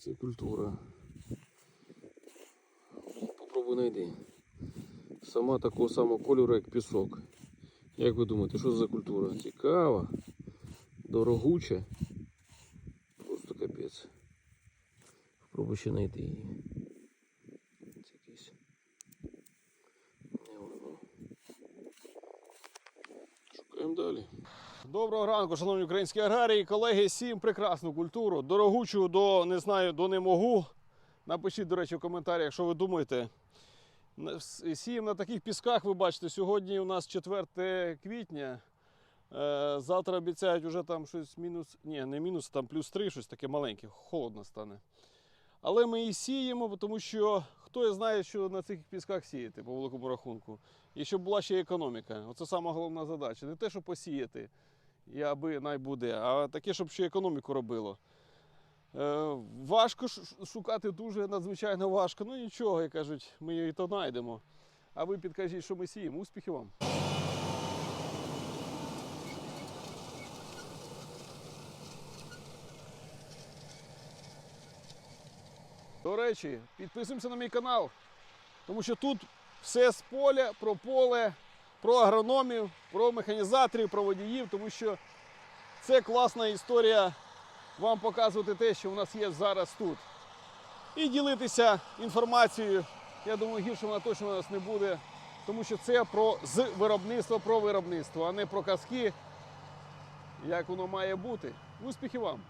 Це культура. Попробуй знайди. Сама такого самого кольору, як пісок. Як ви думаєте, що це за культура? Цікава, дорогуча. Просто капець. Попробуй ще знайти її. Шукаємо далі. Доброго ранку, шановні українські аграрії, колеги, сім прекрасну культуру, дорогучу до не знаю, до не можу. Напишіть, до речі, в коментарях, що ви думаєте. Сіємо на таких пісках, ви бачите, сьогодні у нас 4 квітня. Е, Завтра обіцяють вже там щось мінус, ні, не мінус, там плюс 3, щось таке маленьке, холодно стане. Але ми і сіємо, тому що хто знає, що на цих пісках сіяти, по великому рахунку. І щоб була ще економіка. Оце сама головна задача. Не те, щоб посіяти, і аби най буде, а таке, щоб ще економіку робило. Е, важко шукати дуже надзвичайно важко. Ну нічого, як кажуть, ми її то знайдемо. А ви підкажіть, що ми сіємо. Успіхів вам! До речі, підписуємося на мій канал, тому що тут все з поля, про поле, про агрономів, про механізаторів, про водіїв, тому що це класна історія вам показувати те, що у нас є зараз тут. І ділитися інформацією. Я думаю, гірше вона точно у нас не буде, тому що це про з виробництва про виробництво, а не про казки, як воно має бути. Успіхів вам!